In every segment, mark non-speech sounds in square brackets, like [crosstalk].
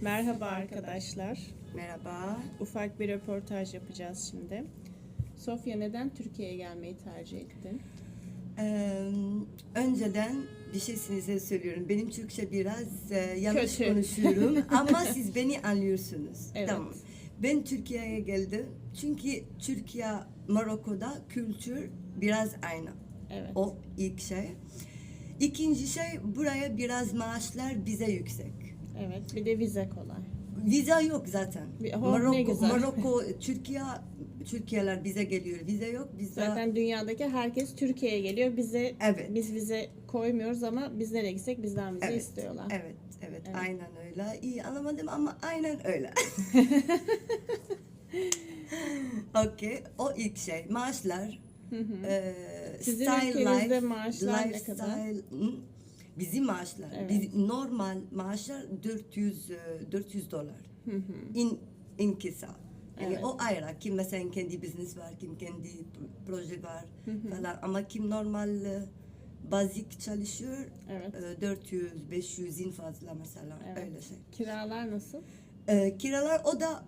Merhaba arkadaşlar. Merhaba. Ufak bir röportaj yapacağız şimdi. Sofya neden Türkiye'ye gelmeyi tercih ettin? Ee, önceden bir şey size söylüyorum. Benim Türkçe biraz e, yanlış Kötü. konuşuyorum [laughs] ama siz beni anlıyorsunuz. Evet. Tamam. Ben Türkiye'ye geldim çünkü Türkiye, Marokko'da kültür biraz aynı. Evet. O ilk şey. İkinci şey buraya biraz maaşlar bize yüksek. Evet. Bir de vize kolay. Vize yok zaten. Oh, Marokko. Marokko, Türkiye, Türkiye'ler bize geliyor. Vize yok. Vize Zaten dünyadaki herkes Türkiye'ye geliyor. Bize Evet. biz vize koymuyoruz ama biz nereye gitsek bizden vize Evet, istiyorlar. Evet, evet, Evet. aynen öyle. İyi anlamadım ama aynen öyle. [laughs] Okey, o ilk şey. Maaşlar. eee, Sizin style ülkenizde life, maaşlar ne kadar? Hı, Bizim maaşlar. Evet. Biz, normal maaşlar 400 eee, 400 dolar. in inkisa. Yani Evet. o ayrı. Kim mesela kendi business var, kim kendi pro- proje var falan. Ama kim normal eee, basic çalışıyor Evet. ee, 400, 500'in fazla mesela Evet. öyle şey. Kiralar nasıl? Ee, kiralar o da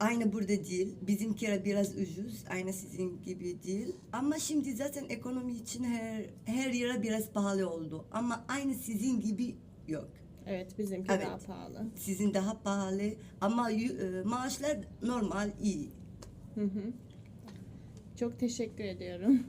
aynı burada değil. Bizim kira biraz ucuz. Aynı sizin gibi değil. Ama şimdi zaten ekonomi için her her yere biraz pahalı oldu. Ama aynı sizin gibi yok. Evet, bizimki Evet. daha pahalı. Sizin daha pahalı ama yu- e, maaşlar normal iyi. Hı hı. Çok teşekkür ediyorum.